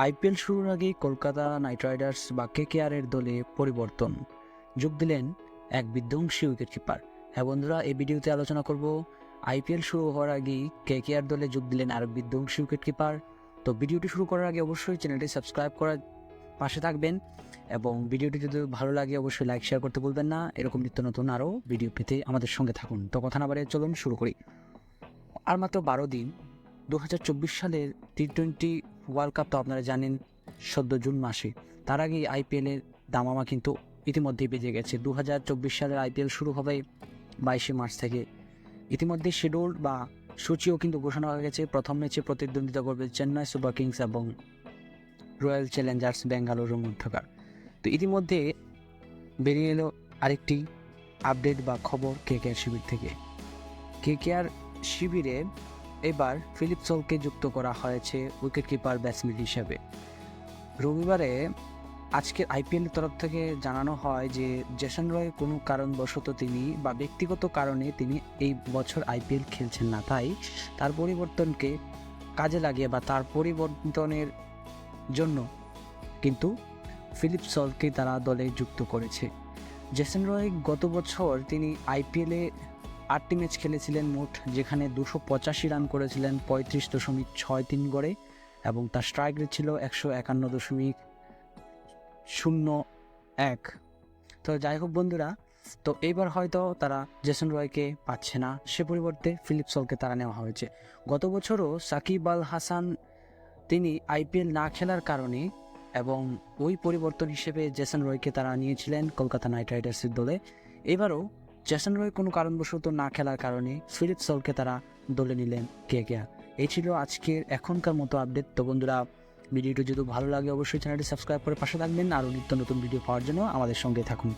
IPL শুরুর আগেই Kolkata night Riders বা কেকেআরের দলে পরিবর্তন। যোগ দিলেন এক বিধ্বংসী উইকেট কিপার হ্যাঁ বন্ধুরা, এই ভিডিওতে আলোচনা করব আইপিএল শুরু হওয়ার আগেই কেকেআর দলে যোগ দিলেন আর বিধ্বংসী উইকেট কিপার তো ভিডিওটি শুরু করার আগে অবশ্যই চ্যানেলটি সাবস্ক্রাইব করার পাশে থাকবেন এবং ভিডিওটি যদি ভালো লাগে অবশ্যই লাইক, শেয়ার করতে বলবেন না। এরকম নিত্য নতুন আরও ভিডিও পেতে আমাদের সঙ্গে থাকুন। তো কথা না বাড়িয়ে চলুন, শুরু করি। আর মাত্র বারো দিন দু হাজার চব্বিশ সালের টি টোয়েন্টি ওয়ার্ল্ড কাপ তো আপনারা জানেন সদ্য জুন মাসে। তার আগে আইপিএলের দামামা কিন্তু ইতিমধ্যেই বেজে গেছে। দু হাজার চব্বিশ সালের আইপিএল শুরু হবে বাইশে মার্চ থেকে। ইতিমধ্যে শিডিউল বা সূচিও কিন্তু ঘোষণা হয়ে গেছে। প্রথম ম্যাচে প্রতিদ্বন্দ্বিতা করবে চেন্নাই সুপার কিংস এবং রয়্যাল চ্যালেঞ্জার্স বেঙ্গালুরু মধ্যকার। তো ইতিমধ্যে বেরিয়ে এলো আরেকটি আপডেট বা খবর কে কে শিবির থেকে। কে কে আর শিবিরে এবার ফিলিপ সোলকে যুক্ত করা হয়েছে উইকেট কিপার ব্যাটসম্যান হিসেবে। রবিবারে আজকের আইপিএল তরফ থেকে জানানো হয় যে জেসন রয় কোনো কারণবশত তিনি বা ব্যক্তিগত কারণে তিনি এই বছর আইপিএল খেলছেন না। তাই তার পরিবর্তনকে কাজে লাগিয়ে বা তার পরিবর্তনের জন্য কিন্তু ফিলিপ সলকে তারা দলে যুক্ত করেছে। জেসন রয় গত বছর তিনি আইপিএলে আটটি ম্যাচ খেলেছিলেন মোট, যেখানে দুশো পঁচাশি রান করেছিলেন পঁয়ত্রিশ দশমিক ছয় তিন গড়ে এবং তার স্ট্রাইক রেট ছিল একশো একান্ন দশমিক শূন্য এক। তো যাই হোক বন্ধুরা, তো এইবার হয়তো তারা জেসন রয়কে পাচ্ছে না, সে পরিবর্তে ফিলিপ সলকে তারা নেওয়া হয়েছে। গত বছরও সাকিব আল হাসান তিনি আইপিএল না খেলার কারণে এবং ওই পরিবর্তন হিসেবে জেসন রয়কে তারা নিয়েছিলেন কলকাতা নাইট রাইডার্সের দলে। এবারও জেসন রয় কোনো কারণবশত না খেলার কারণে ফিলিপ সলকে তারা দলে নিলেন কে কেয়া এই ছিল আজকের এখনকার মতো আপডেট। তো বন্ধুরা, ভিডিওটি যদি ভালো লাগে, অবশ্যই চ্যানেলটি সাবস্ক্রাইব করে পাশে থাকবেন। আরও নিত্য নতুন ভিডিও পাওয়ার জন্য আমাদের সঙ্গে থাকুন।